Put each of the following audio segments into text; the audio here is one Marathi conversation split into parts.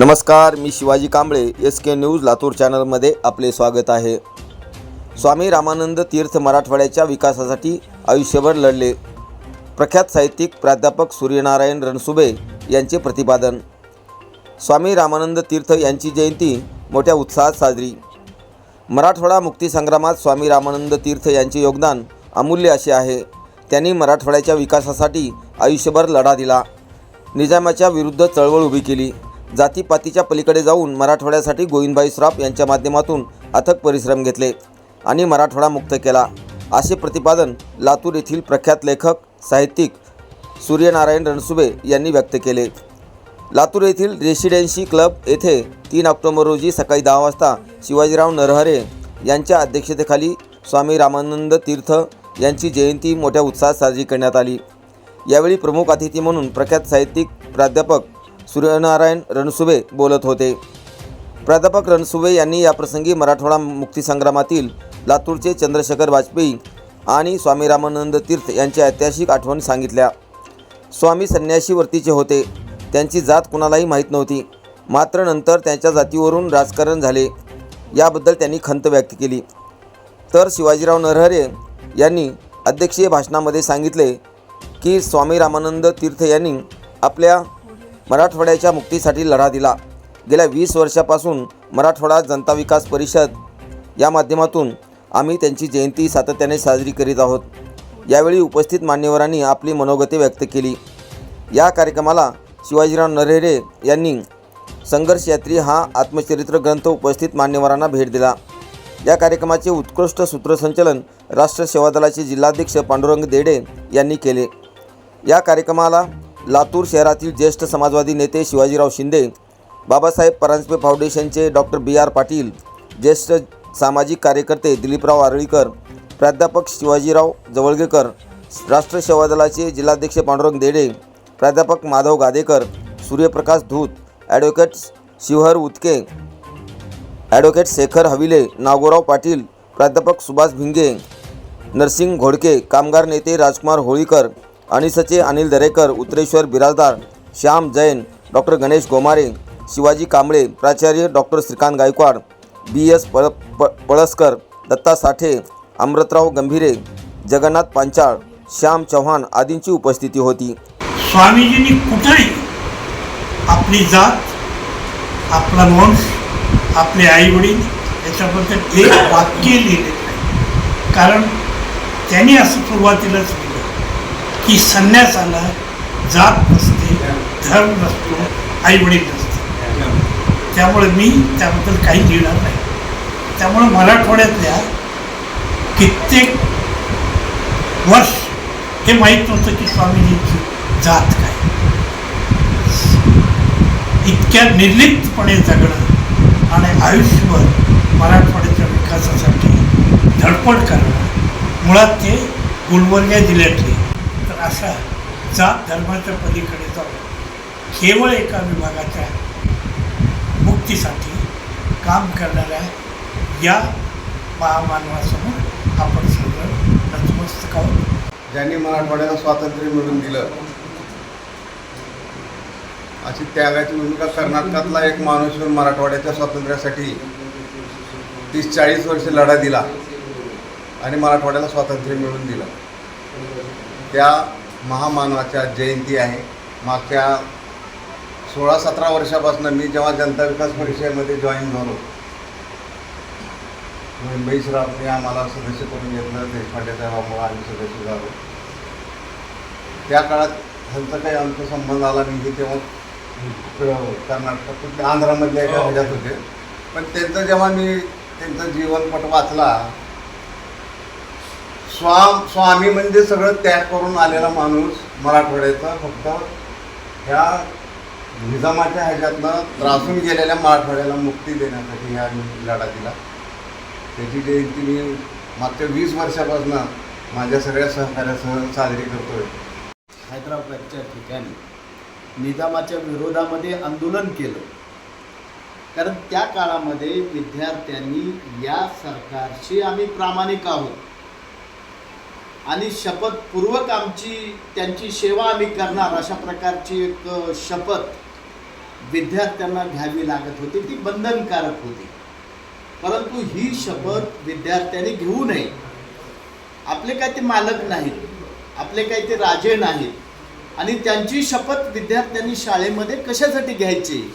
नमस्कार मी Shivaji Kamble S K news Latur चॅनलमध्ये आपले स्वागत आहे. स्वामी रामानंद तीर्थ मराठवाड्याच्या विकासासाठी आयुष्यभर लढले. प्रख्यात साहित्यिक प्राध्यापक सूर्यनारायण रणसुबे यांचे प्रतिपादन. स्वामी रामानंद तीर्थ यांची जयंती मोठ्या उत्साहात साजरी. मराठवाडा मुक्तीसंग्रामात स्वामी रामानंद तीर्थ यांचे योगदान अमूल्य असे आहे. त्यांनी मराठवाड्याच्या विकासासाठी आयुष्यभर लढा दिला. निजामाच्या विरुद्ध चळवळ उभी केली. जातीपातीच्या पलीकडे जाऊन मराठवाड्यासाठी गोविंदभाई श्रॉफ यांच्या माध्यमातून अथक परिश्रम घेतले आणि मराठवाडा मुक्त केला. असे प्रतिपादन लातूर येथील प्रख्यात लेखक साहित्यिक सूर्यनारायण रणसुबे यांनी व्यक्त केले. लातूर येथील रेसिडेन्सी क्लब येथे तीन ऑक्टोबर रोजी सकाळी दहा वाजता शिवाजीराव नरहरे यांच्या अध्यक्षतेखाली स्वामी रामानंद तीर्थ यांची जयंती मोठ्या उत्साहात साजरी करण्यात आली. यावेळी प्रमुख अतिथी म्हणून प्रख्यात साहित्यिक प्राध्यापक सूर्यनारायण रणसुबे बोलत होते. प्राध्यापक रणसुबे यांनी याप्रसंगी मराठवाडा मुक्तीसंग्रामातील लातूरचे चंद्रशेखर वाजपेयी आणि स्वामी रामानंद तीर्थ यांच्या ऐतिहासिक आठवणी सांगितल्या. स्वामी संन्यासी वर्तीचे होते. त्यांची जात कुणालाही माहीत नव्हती. मात्र नंतर त्यांच्या जातीवरून राजकारण झाले. याबद्दल त्यांनी खंत व्यक्त केली. तर शिवाजीराव नरहरे यांनी अध्यक्षीय भाषणामध्ये सांगितले की स्वामी रामानंद तीर्थ यांनी आपल्या मराठवाड्याच्या मुक्तीसाठी लढा दिला. गेल्या वीस वर्षापासून मराठवाडा जनता विकास परिषद या माध्यमातून आम्ही त्यांची जयंती सातत्याने साजरी करीत आहोत. यावेळी उपस्थित मान्यवरांनी आपली मनोगते व्यक्त केली. या कार्यक्रमाला शिवाजीराव नरेरे यांनी संघर्ष यात्री हा आत्मचरित्र ग्रंथ उपस्थित मान्यवरांना भेट दिला. या कार्यक्रमाचे उत्कृष्ट सूत्रसंचलन राष्ट्र सेवा दलाचे जिल्हाध्यक्ष पांडुरंग देडे यांनी केले. या कार्यक्रमाला लातूर शहरातील ज्येष्ठ समाजवादी नेते शिवाजीराव शिंदे बाबासाहेब परांजपे फाउंडेशनचे डॉक्टर बी आर पाटील ज्येष्ठ सामाजिक कार्यकर्ते दिलीपराव आरळीकर प्राध्यापक शिवाजीराव जवळगेकर राष्ट्र सेवा दलाचे जिल्हाध्यक्ष पांडुरंग देडे प्राध्यापक माधव गादेकर सूर्यप्रकाश धूत ॲडव्होकेट शिवहर उतके ॲडव्होकेट शेखर हविले नागोराव पाटील प्राध्यापक सुभाष भिंगे नरसिंग घोडके कामगार नेते राजकुमार होळीकर आणि सचिव अनिल दरेकर उत्तरेश्वर बिराजदार श्याम जैन डॉक्टर गणेश गोमारे शिवाजी कांबळे प्राचार्य doctor Shrikant Gaikwad B S पळ प पळसकर दत्ता साठे अमृतराव गंभीरे जगन्नाथ पांचाळ श्याम चव्हाण आदींची उपस्थिती होती. स्वामीजींनी कुठेही आपली जात आपला वंश आपले आईवडील याच्याबद्दल एक वाक्य लिहिले कारण त्यांनी असं सुरुवातीलाच लिहिलं. की संन्यासाला जात नसते धर्म नसतो आईवडील नसते. त्यामुळे मी त्याबद्दल काही लिहिणार नाही. त्यामुळे मराठवाड्यातल्या कित्येक वर्ष हे माहीत नव्हतं की स्वामीजींची जात काय. इतक्या निर्लिप्तपणे जगणं आणि आयुष्यभर मराठवाड्याच्या विकासासाठी धडपड करणं मुळात ते गुलबर्ग्या जिल्ह्यातले असा जात धर्माच्या पलीकडे जाऊन केवळ एका विभागाच्या मुक्तीसाठी काम करणाऱ्या या महामानवासमोर आपण सगळं नतमस्तक आहोत. ज्यांनी मराठवाड्याला स्वातंत्र्य मिळवून दिलं अशी त्यागाची भूमिका कर्नाटकातला एक माणूस येऊन मराठवाड्याच्या स्वातंत्र्यासाठी तीस चाळीस वर्ष लढा दिला आणि मराठवाड्याला स्वातंत्र्य मिळवून दिलं. त्या महामानवाच्या जयंती आहे. मागच्या सोळा सतरा वर्षापासून मी जेव्हा जनता विकास परिषदेमध्ये जॉईन झालो मुंबई श्राफने आम्हाला सदस्य करून घेतलं देशपांड्याच्या नावामुळे आम्ही सदस्य झालो. त्या काळात ह्यांचा काही आमचा संबंध आला नाही की तेव्हा कर्नाटकात ते आंध्रामधल्या एका ह्याच्यात होते. पण त्यांचं जेव्हा मी त्यांचं जीवनपट वाचला स्वा स्वामी म्हणजे सगळं त्याग करून आलेला माणूस मराठवाड्याचा फक्त ह्या निजामाच्या ह्याच्यातनं त्रासून गेलेल्या मराठवाड्याला मुक्ती देण्यासाठी ह्या लढा दिला त्याची जयंती मी मागच्या वीस वर्षापासून माझ्या सगळ्या सहकार्यासह साजरी करतोय. हैदराबादच्या ठिकाणी निजामाच्या विरोधामध्ये आंदोलन केलं. कारण त्या काळामध्ये विद्यार्थ्यांनी या सरकारशी आम्ही प्रामाणिक आहोत. आणि शपथपूर्वक आमची त्यांची सेवा आम्ही करणार अशा प्रकारची एक शपथ विद्यार्थ्यांना घ्यावी लागत होती. ती बंधनकारक होती. परंतु ही शपथ विद्यार्थ्यांनी घेऊ नये. आपले काय ते मालक नाहीत. आपले काय ते राजे नाहीत. आणि त्यांची शपथ विद्यार्थ्यांनी शाळेमध्ये कशासाठी घ्यायची?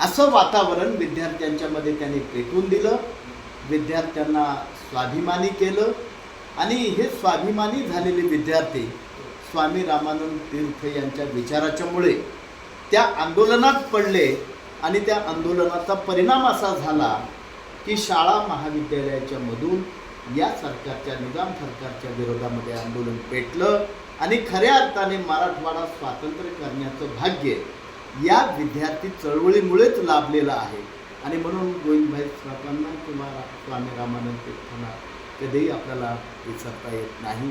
असं वातावरण विद्यार्थ्यांच्यामध्ये त्यांनी पेटून दिलं. विद्यार्थ्यांना स्वाभिमानी केलं. आणि हे स्वाभिमानी झालेले विद्यार्थी स्वामी रामानंद तीर्थ यांच्या विचाराच्यामुळे त्या आंदोलनात पडले आणि त्या आंदोलनाचा परिणाम असा झाला की शाळा महाविद्यालयाच्या मधून या सरकारच्या निजाम सरकारच्या विरोधामध्ये आंदोलन पेटलं आणि खऱ्या अर्थाने मराठवाडा स्वातंत्र्य करण्याचं भाग्य या विद्यार्थी चळवळीमुळेच लाभलेलं आहे. आणि म्हणून गोविंदभाई श्रापांना किंवा स्वामी रामानंद तीर्थांना कधीही आपल्याला विसरता येत नाही.